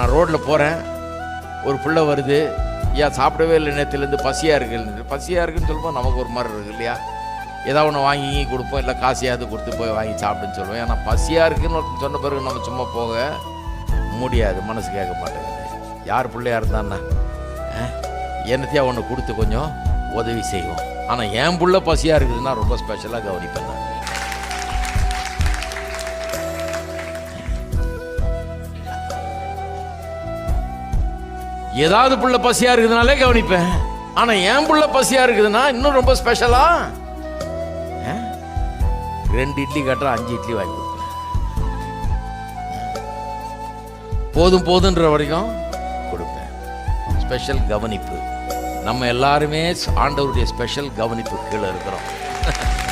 நான் ரோட்டில் போகிறேன் ஒரு பிள்ளை வருது. ஏன் சாப்பிடவே இல்லை நேரத்துலேருந்து பசியாக இருக்குன்னு பசியாக இருக்குன்னு சொல்லும்போது நமக்கு ஒரு மாதிரி இருக்கு இல்லையா? ஏதாவது ஒன்று வாங்கி கொடுப்போம். இல்லை காசையாவது கொடுத்து போய் வாங்கி சாப்பிடுன்னு சொல்லுவோம். ஏன்னா பசியாக இருக்குன்னு சொன்ன பிறகு நம்ம சும்மா போக முடியாது. மனசு கேட்க மாட்டேங்குது. யார் பிள்ளையாக இருந்தான்னா என்னத்தையா ஒன்று கொடுத்து கொஞ்சம் உதவி செய்வோம். ஆனால் என் புள்ள பசியாக இருக்குதுன்னா ரொம்ப ஸ்பெஷலாக கவனிப்பேன் நான். ஏதாவது புள்ள பசியா இருக்குதுனாலே கவனிப்பேன். ஆனா என் புள்ள பசியா இருக்குதுன்னா இன்னும் ரொம்ப ஸ்பெஷலா ரெண்டு இட்லி கட்டுற அஞ்சு இட்லி வாங்கி கொடுப்பேன். போதும் போதுன்ற வரைக்கும் கொடுப்பேன். ஸ்பெஷல் கவனிப்பு. நம்ம எல்லாருமே ஆண்டவருடைய ஸ்பெஷல் கவனிப்பு கீழே இருக்கிறோம்.